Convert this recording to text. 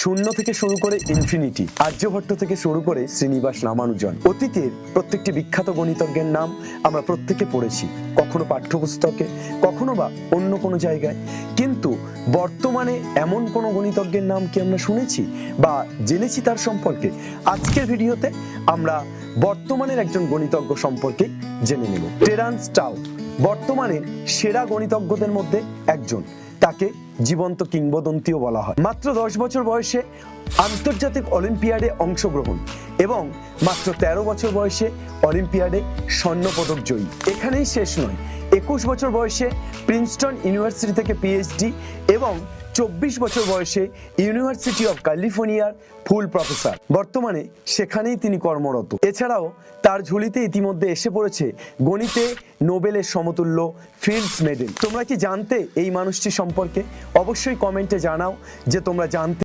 শূন্য থেকে শুরু করে ইনফিনিটি, আর্যভট্ট থেকে শুরু করে শ্রীনিবাস রামানুজন। অতীতের প্রত্যেকটি বিখ্যাত গণিতজ্ঞের নাম আমরা প্রত্যেকে পড়েছি, কখনো পাঠ্যপুস্তকে, কখনো বা অন্য কোনো জায়গায়। কিন্তু বর্তমানে এমন কোনো গণিতজ্ঞের নাম কি আমরা শুনেছি বা জেনেছি তার সম্পর্কে? আজকের ভিডিওতে আমরা বর্তমানের একজন গণিতজ্ঞ সম্পর্কে জেনে নেব। টেরান্স টাউ বর্তমানে সেরা গণিতজ্ঞদের মধ্যে একজন। তাকে জীবন্ত কিংবদন্তিও বলা হয়। মাত্র দশ বছর বয়সে আন্তর্জাতিক অলিম্পিয়াডে অংশগ্রহণ এবং মাত্র ১৩ বছর বয়সে অলিম্পিয়াডে স্বর্ণ পদক জয়ী। এখানেই শেষ নয়। একুশ বছর বয়সে প্রিন্সটন ইউনিভার্সিটি থেকে পিএইচডি এবং চব্বিশ বছর বয়সে ইউনিভার্সিটি অফ ক্যালিফোর্নিয়ার ফুল প্রফেসর। বর্তমানে সেখানেই তিনি কর্মরত। এছাড়াও তার ঝুলিতে ইতিমধ্যে এসে পড়েছে গণিতে নোবেলের সমতুল্য ফিল্ডস মেডেল। তোমরা কি জানতে এই মানুষটি সম্পর্কে? অবশ্যই কমেন্টে জানাও যে তোমরা জানতে